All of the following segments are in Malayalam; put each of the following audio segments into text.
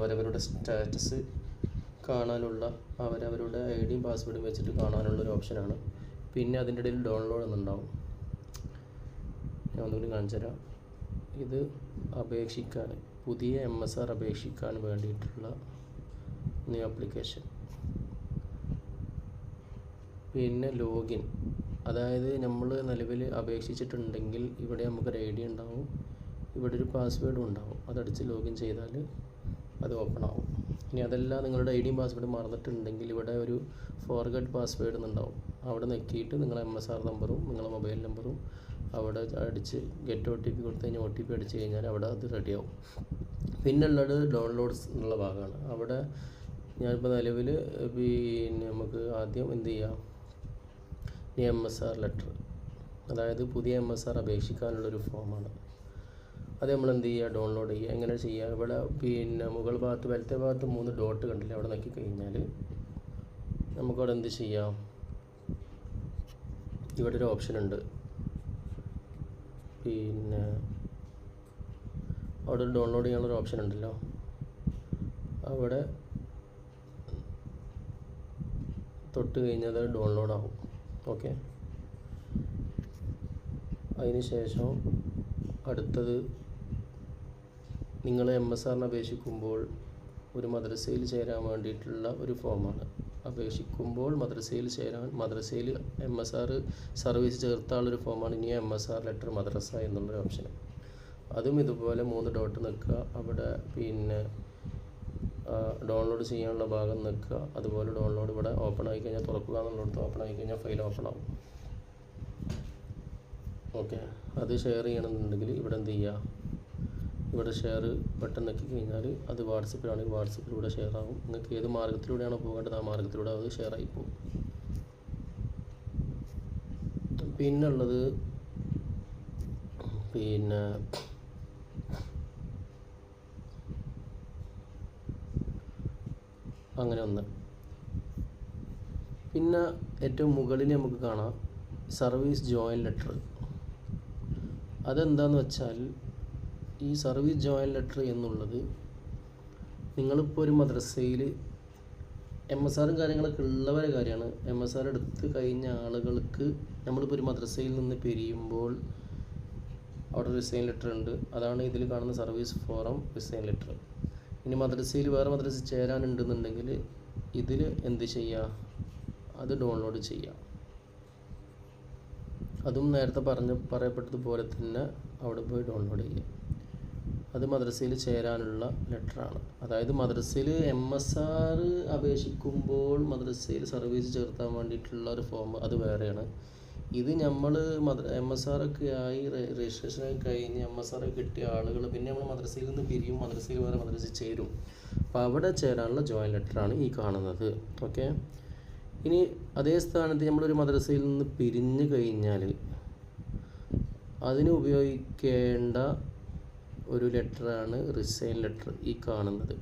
അവരവരുടെ സ്റ്റാറ്റസ് കാണാനുള്ള അവരവരുടെ ഐ ഡിയും പാസ്വേഡും വെച്ചിട്ട് കാണാനുള്ള ഒരു ഓപ്ഷനാണ് പിന്നെ അതിന്റെ ഇടയിൽ ഡൗൺലോഡ് എന്നുണ്ടാവും. ഞാൻ ഒന്നുകൂടി കാണിച്ചു തരാം. ഇത് അപേക്ഷിക്കാൻ പുതിയ എം എസ് ആർ അപേക്ഷിക്കാൻ വേണ്ടിയിട്ടുള്ള ന്യൂ ആപ്ലിക്കേഷൻ പിന്നെ ലോഗിൻ അതായത് നമ്മൾ നിലവിൽ അപേക്ഷിച്ചിട്ടുണ്ടെങ്കിൽ ഇവിടെ നമുക്കൊരു ഐ ഡി ഉണ്ടാവും. ഇവിടെ ഒരു പാസ്വേഡും ഉണ്ടാവും. അതടിച്ച് ലോഗിൻ ചെയ്താൽ അത് ഓപ്പൺ ആവും. ഇനി അതെല്ലാം നിങ്ങളുടെ ഐ ഡിയും പാസ്വേഡും മറന്നിട്ടുണ്ടെങ്കിൽ ഇവിടെ ഒരു ഫോർഗഡ് പാസ്വേഡ് എന്നുണ്ടാവും. അവിടെ നെക്കിയിട്ട് നിങ്ങളെ എം എസ് ആർ നമ്പറും നിങ്ങളെ മൊബൈൽ നമ്പറും അവിടെ അടിച്ച് ഗെറ്റ് ഒ ടി പി കൊടുത്തു കഴിഞ്ഞാൽ ഒ ടി പി അടിച്ച് കഴിഞ്ഞാൽ അവിടെ അത് റെഡിയാവും പിന്നെ ഉള്ളത് ഡൗൺലോഡ്സ് എന്നുള്ള ഭാഗമാണ്. അവിടെ ഞാനിപ്പോൾ നിലവിൽ പിന്നെ നമുക്ക് ആദ്യം എന്ത് ചെയ്യാം? എം എസ് ആർ ലെറ്റർ അതായത് പുതിയ എം എസ് ആർ അപേക്ഷിക്കാനുള്ളൊരു ഫോമാണ് അത് നമ്മൾ എന്ത് ചെയ്യുക? ഡൗൺലോഡ് ചെയ്യുക. എങ്ങനെ ചെയ്യുക? ഇവിടെ പിന്നെ മുകൾ ഭാഗത്ത് വലത്തെ ഭാഗത്ത് മൂന്ന് ഡോട്ട് കണ്ടില്ലേ? അവിടെ നോക്കി കഴിഞ്ഞാൽ നമുക്കവിടെ എന്ത് ചെയ്യാം? ഇവിടെ ഒരു ഓപ്ഷൻ ഉണ്ട്. പിന്നെ അവിടെ ഒരു ഡൗൺലോഡ് ചെയ്യാനുള്ളൊരു ഓപ്ഷൻ ഉണ്ടല്ലോ. അവിടെ തൊട്ട് കഴിഞ്ഞാൽ അത് ഡൗൺലോഡ് ആവും. ഓക്കെ അതിന് ശേഷം അടുത്തത് നിങ്ങൾ എം എസ് ആറിന് അപേക്ഷിക്കുമ്പോൾ ഒരു മദ്രസയിൽ ചേരാൻ വേണ്ടിയിട്ടുള്ള ഒരു ഫോമാണ്. അപേക്ഷിക്കുമ്പോൾ മദ്രസയിൽ ചേരാൻ മദ്രസയിൽ എം എസ് ആർ സർവീസ് ചേർത്താളൊരു ഫോമാണ്. ഇനി എം എസ് ആർ ലെറ്റർ മദ്രസ എന്നുള്ളൊരു ഓപ്ഷൻ അതും ഇതുപോലെ മൂന്ന് ഡോട്ട് നിൽക്കുക. അവിടെ പിന്നെ ഡൗൺലോഡ് ചെയ്യാനുള്ള ഭാഗം നിൽക്കുക. അതുപോലെ ഡൗൺലോഡ് ഇവിടെ ഓപ്പൺ ആയി കഴിഞ്ഞാൽ തുറക്കുക എന്നുള്ളിടത്ത് ഓപ്പൺ ആയി കഴിഞ്ഞാൽ ഫയൽ ഓപ്പൺ ആവും. ഓക്കെ അത് ഷെയർ ചെയ്യണമെന്നുണ്ടെങ്കിൽ ഇവിടെ എന്ത് ചെയ്യുക? ഇവിടെ ഷെയർ ബട്ടൺ നോക്കി കഴിഞ്ഞാൽ അത് വാട്സപ്പിലാണെങ്കിൽ വാട്സപ്പിലൂടെ ഷെയർ ആകും നിങ്ങൾക്ക് ഏത് മാർഗത്തിലൂടെയാണോ പോകേണ്ടത് ആ മാർഗത്തിലൂടെ അത് ഷെയർ ആയി പോകും. പിന്നുള്ളത് പിന്നെ അങ്ങനെ ഒന്ന്. പിന്നെ ഏറ്റവും മുകളിൽ നമുക്ക് കാണാം സർവീസ് ജോയിൻ ലെറ്റർ. അതെന്താന്ന് വെച്ചാൽ ഈ സർവീസ് ജോയിൻ ലെറ്റർ എന്നുള്ളത് നിങ്ങളിപ്പോൾ ഒരു മദ്രസയിൽ എം എസ് ആറും കാര്യങ്ങളൊക്കെ ഉള്ളവരെ കാര്യമാണ്. എം എസ് ആർ എടുത്ത് കഴിഞ്ഞ ആളുകൾക്ക് നമ്മളിപ്പോൾ ഒരു മദ്രസയിൽ നിന്ന് പിരിയുമ്പോൾ അവിടെ റിസൈൻ ലെറ്റർ ഉണ്ട്. അതാണ് ഇതിൽ കാണുന്ന സർവീസ് ഫോറം റിസൈൻ ലെറ്റർ ഇനി മദ്രസയിൽ വേറെ മദ്രസ ചേരാനുണ്ടെന്നുണ്ടെങ്കിൽ ഇതിൽ എന്ത് ചെയ്യുക അത് ഡൗൺലോഡ് ചെയ്യുക അതും നേരത്തെ പറഞ്ഞ പറയപ്പെട്ടതുപോലെ തന്നെ അവിടെ പോയി ഡൗൺലോഡ് ചെയ്യുക അത് മദ്രസയിൽ ചേരാനുള്ള ലെറ്ററാണ്. അതായത് മദ്രസയിൽ എം എസ് ആർ അപേക്ഷിക്കുമ്പോൾ മദ്രസയിൽ സർവീസ് ചേർത്താൻ വേണ്ടിയിട്ടുള്ള ഒരു ഫോം അത് വേറെയാണ്. ഇത് നമ്മൾ മദ്ര എം എസ് ആർ ഒക്കെ ആയി രജിസ്ട്രേഷൻ ആയി കഴിഞ്ഞ് എം എസ് ആർ കിട്ടിയ ആളുകൾ പിന്നെ നമ്മൾ മദ്രസയിൽ നിന്ന് പിരിയും മദ്രസയിൽ വേറെ മദ്രസ ചേരും. അപ്പോൾ അവിടെ ചേരാനുള്ള ജോയിൻ ലെറ്ററാണ് ഈ കാണുന്നത്. ഓക്കെ ഇനി അതേ സ്ഥാനത്ത് നമ്മളൊരു മദ്രസയിൽ നിന്ന് പിരിഞ്ഞു കഴിഞ്ഞാൽ അതിന് ഉപയോഗിക്കേണ്ട ഒരു ലെറ്ററാണ് റിസൈൻ ലെറ്റർ ഈ കാണുന്നത്.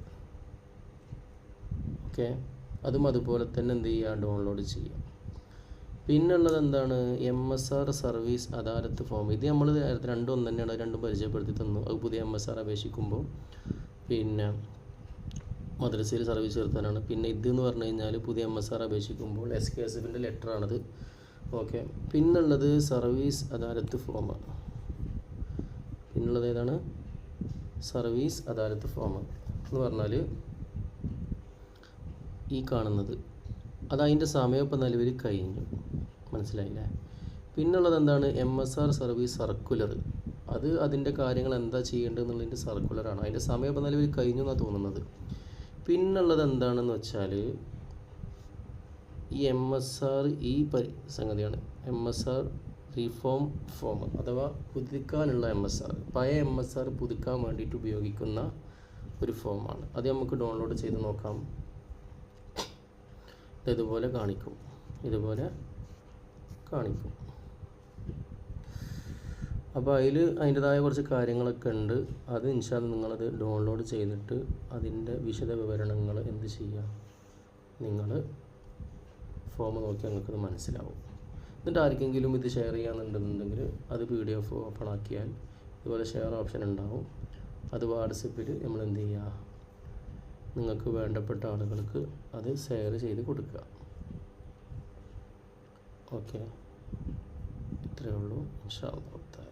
ഓക്കെ അതും അതുപോലെ തന്നെ എന്ത് ചെയ്യുക ഡൗൺലോഡ് ചെയ്യുക പിന്നുള്ളത് എന്താണ്? എം എസ് ആർ സർവീസ് അദാലത്ത് ഫോം ഇത് നമ്മൾ രണ്ടും ഒന്ന് തന്നെയാണ് രണ്ടും പരിചയപ്പെടുത്തി തന്നു. അത് പുതിയ എം എസ് ആർ അപേക്ഷിക്കുമ്പോൾ പിന്നെ മദ്രസയിൽ സർവീസ് ചേർത്താനാണ്. പിന്നെ ഇത് എന്ന് പറഞ്ഞു കഴിഞ്ഞാൽ പുതിയ എം എസ് ആർ അപേക്ഷിക്കുമ്പോൾ എസ് കെ എസ് എഫിന്റെ ലെറ്ററാണത് ഓക്കെ പിന്നുള്ളത് സർവീസ് അദാലത്ത് ഫോമാണ് പിന്നുള്ളത് ഏതാണ്? സർവീസ് അദാലത്ത് ഫോം എന്ന് പറഞ്ഞാൽ ഈ കാണുന്നത്. അത് അതിന്റെ സമയം ഇപ്പം നിലവിൽ കഴിഞ്ഞു. മനസ്സിലായില്ലേ? പിന്നുള്ളത് എന്താണ്? M S R service circular അത് അതിന്റെ കാര്യങ്ങൾ എന്താ ചെയ്യേണ്ടത് എന്നുള്ളതിന്റെ സർക്കുലറാണ് അതിന്റെ സമയം ഇപ്പം നിലവിൽ കഴിഞ്ഞു എന്നാണ് തോന്നുന്നത്. പിന്നുള്ളത് എന്താണെന്ന് വെച്ചാൽ ഈ എം എസ് ആർ ഈ പരി സംഗതിയാണ്. M S R reform form അഥവാ പുതുക്കാനുള്ള എം എസ് ആർ പഴയ എം എസ് ആർ പുതുക്കാൻ വേണ്ടിയിട്ട് ഉപയോഗിക്കുന്ന ഒരു ഫോമാണ് അത് നമുക്ക് ഡൗൺലോഡ് ചെയ്ത് നോക്കാം. ഇതുപോലെ കാണിക്കും. ഇതുപോലെ കാണിക്കും. അപ്പോൾ അതിൽ അതിന്റെതായ കുറച്ച് കാര്യങ്ങളൊക്കെ ഉണ്ട്. അത് ഇൻഷാൽ നിങ്ങളത് ഡൗൺലോഡ് ചെയ്തിട്ട് അതിന്റെ വിശദ വിവരണങ്ങൾ എന്ത് ചെയ്യുക നിങ്ങൾ ഫോം നോക്കി നിങ്ങൾക്കത് മനസ്സിലാവും. എന്നിട്ട് ആർക്കെങ്കിലും ഇത് ഷെയർ ചെയ്യാന്നുണ്ടെന്നുണ്ടെങ്കിൽ അത് പി ഡി എഫ് ഓപ്പൺ ആക്കിയാൽ ഇതുപോലെ ഷെയർ ഓപ്ഷൻ ഉണ്ടാവും. അത് വാട്സപ്പിൽ നമ്മൾ എന്ത് ചെയ്യുക നിങ്ങൾക്ക് വേണ്ടപ്പെട്ട ആളുകൾക്ക് അത് ഷെയർ ചെയ്ത് കൊടുക്കുക. ഓക്കെ ഇത്രയേ ഉള്ളൂ. ഇൻഷാ അല്ലാഹ്.